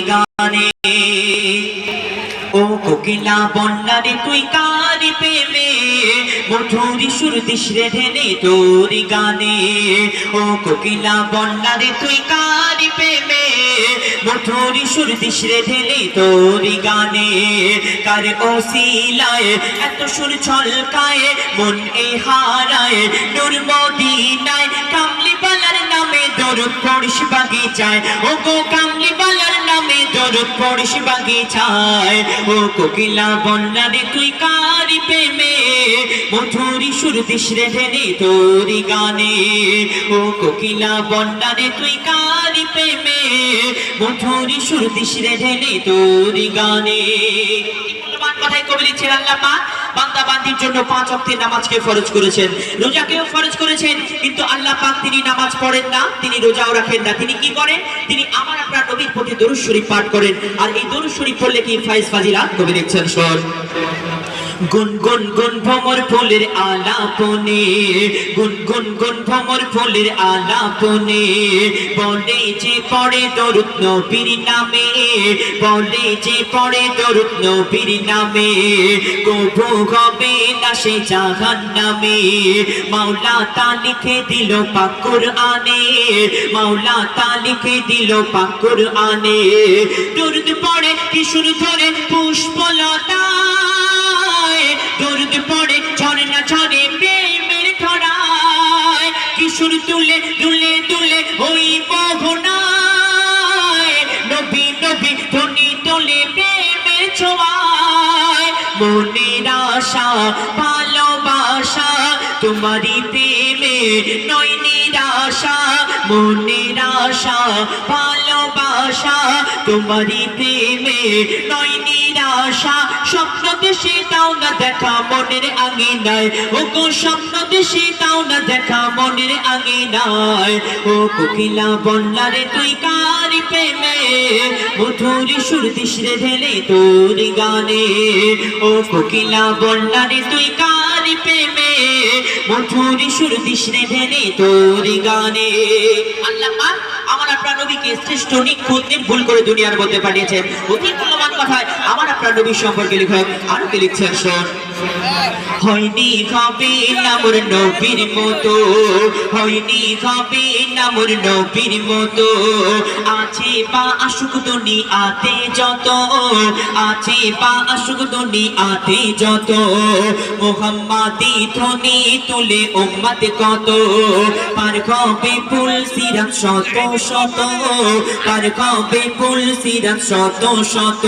গানে ও কোকিলা বন্যারে তুই কারি প্রেমে? মধুরি সুর দিস রে ঢেলে তোর গানে। ও কোকিলা বন্যারে তুই কারি প্রেমে? মধুরি সুর দিস রে ঢেলে তোর গানে। কার ও শিলায় এত সুর ছলকায়, মন এ হারায়, নূর মদিনায়। কামলি বালার নামে দরুদ পড়িস বাগিচায়। ও গো কামলি বালার দরুদ পড়িস বাগিচায়। ও কোকিলা বন্যারে তুই কারি প্রেমে? মধুরি সুর দিস রে তোরি গানে। ও কোকিলা বন্যারে তুই কারি প্রেমে? মধুরি সুর দিস রে তোরি গানে। কথাই কবি লিখছেন আল্লাহ পাক। বান্দা বান্দির জন্য পাঁচ অক্টের নামাজকে ফরজ করেছেন। রোজাকেও ফরজ করেছেন, কিন্তু আল্লাহ পাক তিনি নামাজ পড়েন না, তিনি রোজাও রাখেন না। তিনি কি করেন? তিনি আমার আপনার নবীর প্রতি দরুদ শরীফ পাঠ করেন। আর এই দরুদ শরীফ পড়লে কি ফাইজ ফাজিলা? কবি লিখছেন, শোন। গুন গুন গুন ভমর ফুলের আলাপনে, গুন গুন গুন ভমর ফুলের আলাপনে, বলে যে পড়ে দরুদ নবীর নামে, বলে যে পড়ে দরুদ নবীর নামে, কবু হবে না সে জাহান নামে মাওলা তা লিখে দিল পাকুর আনে মাওলা তা লিখে দিল পাকুর আনে দরুদ পড়ে, কিশোর ধরে পুষ্পলতায় ছোঁয়ায় মনের আশা ভালোবাসা তোমারই প্রেমে নয় নিরাশা মনের আশা, ভালোবাসা, তোমারই প্রেমে নয় নিরাশা। স্বপ্ন দেশে দাও না দেখা মনের আঙিনায়। ও গো স্বপ্ন দেশে দাও না দেখা মনের আঙিনায়। ও কোকিলা বন্যারে তুই কারি প্রেমে? মধুরি সুর দিস রে ঢেলে তোর গানে। ও কোকিলা বন্যারে তুই কারি প্রেমে? মধুরি সুর দিশনে ভেনে তোরি গানে। আল্লাহ পাক আমার আপনার নবীকে শ্রেষ্ঠ নিখুঁত ভুল করে দুনিয়ার মধ্যে পাঠিয়েছেন। অতি মূল্যবান কথায় আমার আপনার নবীর সম্পর্কে লিখে আরও লিখছে লিখছেন শোন। হয়নি হবে নামর নবীর মতো, হয়নি হবে নামর নবীর মতো। আছে বা আসুক দুনি আতে যত, আছে বা আসুক দুনি আতে যত, মোহাম্মদি ধ্বনি তুলে উম্মাতে কত। পার হবে ফুল, সিরাত শত শত পার হবে ফুল, সিরাত শত শত।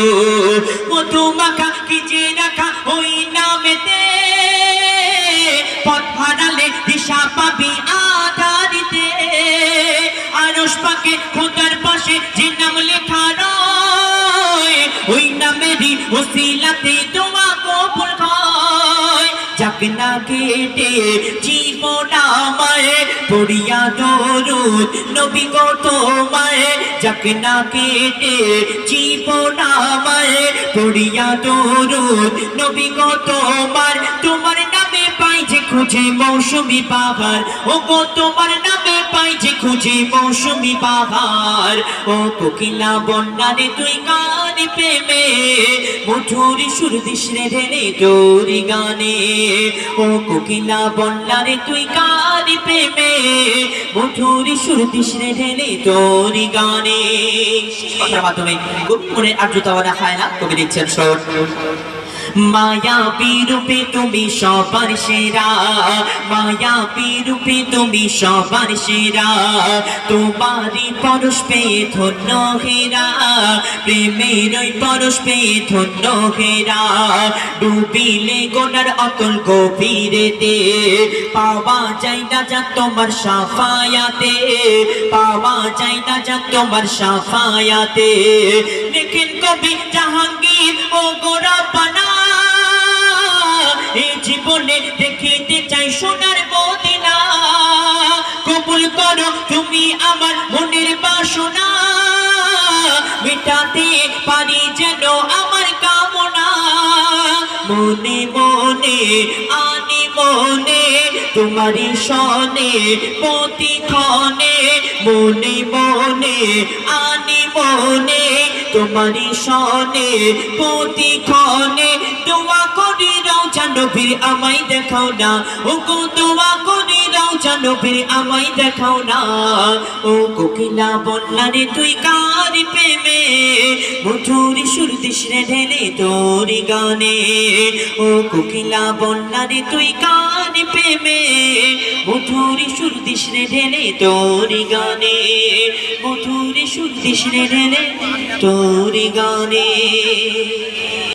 মধু মাখা যে রাখা, ওই নামেতে পথ হারালে দিশা পাবি আধারিতে। আরশ পাকে খোদার পাশে যে নাম লেখা রয়, ওই নামেরই ওসিলাতে দোয়া কবুল হয়। যাক না কেটে জীবন আমায় পড়িয়া দরুদ, নবী গো তোমায়। যাক না কেটে জীবন আমায় পড়িয়া দরুদ। নবী গো, তোমার তোমার নামে পাই যে খুঁজে মৌসুমি বাবার। ও গো তোমার নামে পাই যে খুঁজে মৌসুমি বাবার। ও কোকিলা বন্যারে তুই কানে প্রেমে, মধুরি সুর দিস রে তোরি গানে। ও কোকিলা বন্যারে তুই কানে প্রেমে, মধুরি সুর দিস রে তোরি গানে। কথার মাধ্যমে মনে আর্দ্রতা দেখায় না, কবি দিচ্ছেন শোন। মায়া রূপে তুমি সবার সেরা মায়া রূপে তুমি সবার সেরা। তোমারই পরশ পেয়ে ধন্য হেরা, প্রেমের ওই পরশ পেয়ে ধন্য হেরা। ডুবিলে গোনার অতল গভীরেতে পাওয়া যায় না যা তোমার সাফায়াতে, পাওয়া যায় না যা তোমার সাফায়াতে। লেখেন কবি জাহাঙ্গীর ও গোরাপানা এই জীবনে দেখিতে চাই সোনার মদিনা। কবুল করো তুমি আমার মনের বাসনা। মেটাতে পারি যেন আমার কামনা। মনে মনে, আনি মনে, তোমারই সনে, প্রতিক্ষণে। মনে মনে, আনি মনে, তোমারই সনে প্রতি ক্ষণে দোয়া করি রাও জানো ফির আমায় দেখাও না। ও গো দোয়া করি রাও জানো ফির আমায় দেখাও না। ও কোকিলা বন্যারে তুই কার প্রেমে? মধুর সুর রে ঢেলে তোর গানে। ও কোকিলা বন্যারে তুই কার প্রেমে? মধুর সুর রে ঢেলে তোর গানে। মধুর সুর রে ঢেলে তোর গানে।